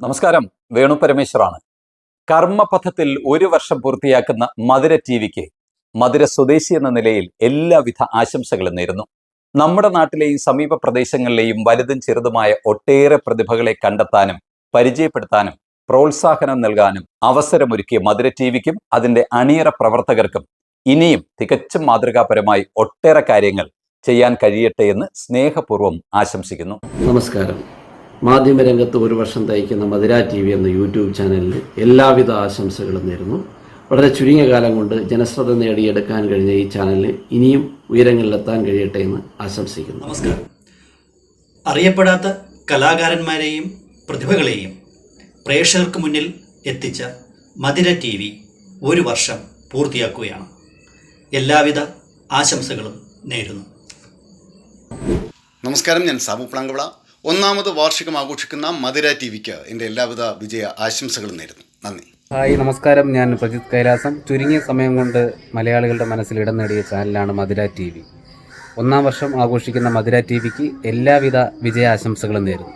നമസ്കാരം. വേണു പരമേശ്വറാണ്. കർമ്മപഥത്തിൽ ഒരു വർഷം പൂർത്തിയാക്കുന്ന മധുര ടി വിക്ക് മധുര സ്വദേശി എന്ന നിലയിൽ എല്ലാവിധ ആശംസകളും നേരുന്നു. നമ്മുടെ നാട്ടിലെയും സമീപ പ്രദേശങ്ങളിലെയും വലുതും ചെറുതുമായ ഒട്ടേറെ പ്രതിഭകളെ കണ്ടെത്താനും പരിചയപ്പെടുത്താനും പ്രോത്സാഹനം നൽകാനും അവസരമൊരുക്കിയ മധുര ടി വിക്കും അതിന്റെ അണിയറ പ്രവർത്തകർക്കും ഇനിയും തികച്ചും മാതൃകാപരമായി ഒട്ടേറെ കാര്യങ്ങൾ ചെയ്യാൻ കഴിയട്ടെ എന്ന് സ്നേഹപൂർവം ആശംസിക്കുന്നു. നമസ്കാരം. മാധ്യമരംഗത്ത് ഒരു വർഷം തയ്ക്കുന്ന മധുര ടി വി എന്ന യൂട്യൂബ് ചാനലിൽ എല്ലാവിധ ആശംസകളും നേരുന്നു. വളരെ ചുരുങ്ങിയ കാലം കൊണ്ട് ജനശ്രദ്ധ നേടിയെടുക്കാൻ കഴിഞ്ഞ ഈ ചാനലിന് ഇനിയും ഉയരങ്ങളിലെത്താൻ കഴിയട്ടെ എന്ന് ആശംസിക്കുന്നു. നമസ്കാരം. അറിയപ്പെടാത്ത കലാകാരന്മാരെയും പ്രതിഭകളെയും പ്രേക്ഷകർക്ക് മുന്നിൽ എത്തിച്ച മധുര ടി വി ഒരു വർഷം പൂർത്തിയാക്കുകയാണ്. എല്ലാവിധ ആശംസകളും നേരുന്നു. നമസ്കാരം. ഞാൻ സാബു പ്ലാങ്കവിള. ഒന്നാമത് വാർഷികം ആഘോഷിക്കുന്ന മധുര ടി വിക്ക് എന്റെ എല്ലാവിധ വിജയ ആശംസകളും നേരുന്നു. നന്ദി. ഹായ് നമസ്കാരം. ഞാൻ പ്രജിത് കൈലാസം. ചുരുങ്ങിയ സമയം കൊണ്ട് മലയാളികളുടെ മനസ്സിൽ ഇടം നേടിയ ചാനലാണ് മധുര ടി വി ഒന്നാം വർഷം ആഘോഷിക്കുന്ന മധുര ടി വിക്ക് എല്ലാവിധ വിജയാശംസകളും നേരുന്നു.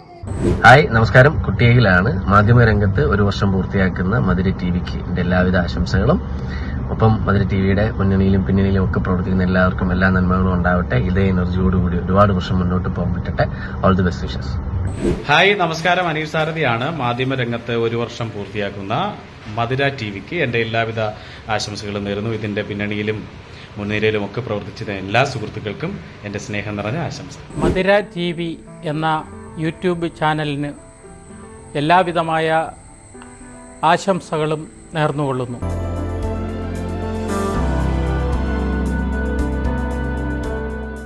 ഹായ് നമസ്കാരം. കുട്ടിയയിലാണ്. മാധ്യമരംഗത്ത് ഒരു വർഷം പൂർത്തിയാക്കുന്ന മധുര ടി വിക്ക് എന്റെ എല്ലാവിധ ആശംസകളും. ഒപ്പം അതിന് ടി വിയുടെ മുന്നണിയിലും പിന്നണിയിലും ഒക്കെ പ്രവർത്തിക്കുന്ന എല്ലാവർക്കും എല്ലാ നന്മകളും ഉണ്ടാവട്ടെ. ഇതേ എനർജിയോടുകൂടി ഒരുപാട് വർഷം മുന്നോട്ട് പോകാൻ പറ്റട്ടെ. All the best wishes hi നമസ്കാരം. അനീഷ് സാരഥിയാണ്. മാധ്യമരംഗത്ത് ഒരു വർഷം പൂർത്തിയാക്കുന്ന മധുര ടി വിക്ക് എന്റെ എല്ലാവിധ ആശംസകളും നേരുന്നു. ഇതിന്റെ പിന്നണിയിലും മുൻനിരയിലും ഒക്കെ പ്രവർത്തിച്ച എല്ലാ സുഹൃത്തുക്കൾക്കും എന്റെ സ്നേഹം നിറഞ്ഞ ആശംസ മധുര ടി വി എന്ന യൂട്യൂബ് ചാനലിന് എല്ലാവിധമായ ആശംസകളും നേർന്നുകൊള്ളുന്നു.